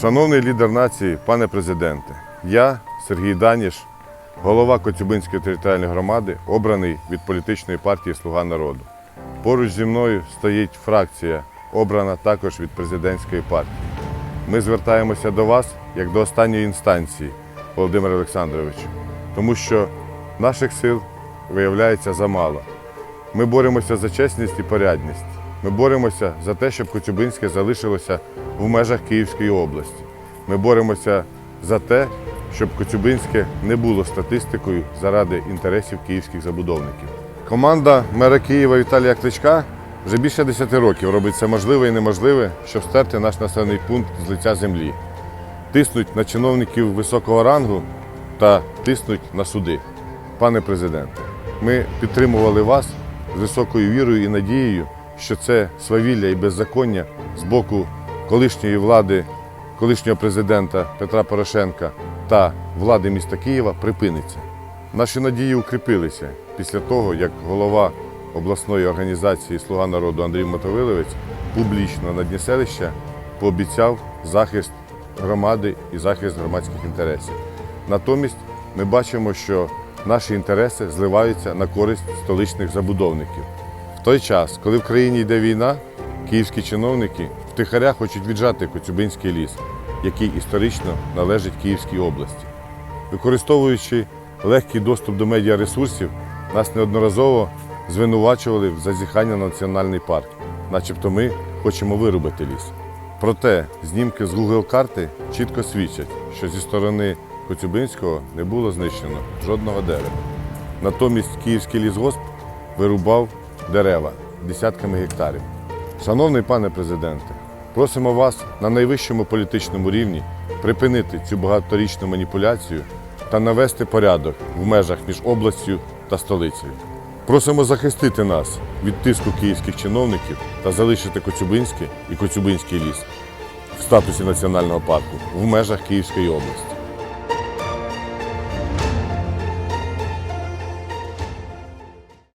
Шановний лідер нації, пане президенте, я, Сергій Даніш, голова Коцюбинської територіальної громади, обраний від політичної партії Слуга народу. Поруч зі мною стоїть фракція, обрана також від президентської партії. Ми звертаємося до вас як до останньої інстанції, Володимир Олександрович, тому що наших сил виявляється замало. Ми боремося за чесність і порядність. Ми боремося за те, щоб Коцюбинське залишилося в межах Київської області. Ми боремося за те, щоб Коцюбинське не було статистикою заради інтересів київських забудовників. Команда мера Києва Віталія Кличка вже більше 10 років робить все можливе і неможливе, щоб стерти наш населений пункт з лиця землі. Тиснуть на чиновників високого рангу та тиснуть на суди. Пане президенте, ми підтримували вас з високою вірою і надією, що це свавілля і беззаконня з боку колишньої влади, колишнього президента Петра Порошенка та влади міста Києва припиниться. Наші надії укріпилися після того, як голова обласної організації Слуга народу Андрій Мотовиловець публічно на дні селища пообіцяв захист громади і захист громадських інтересів. Натомість ми бачимо, що наші інтереси зливаються на користь столичних забудовників. Той час, коли в країні йде війна, київські чиновники втихаря хочуть віджати Коцюбинський ліс, який історично належить Київській області. Використовуючи легкий доступ до медіаресурсів, нас неодноразово звинувачували в зазіхання на національний парк, начебто ми хочемо вирубити ліс. Проте знімки з Google карти чітко свідчать, що зі сторони Коцюбинського не було знищено жодного дерева. Натомість Київський лісгосп вирубав дерева десятками гектарів. Шановний пане президенте, просимо вас на найвищому політичному рівні припинити цю багаторічну маніпуляцію та навести порядок в межах між областю та столицею. Просимо захистити нас від тиску київських чиновників та залишити Коцюбинське і Коцюбинський ліс в статусі національного парку в межах Київської області.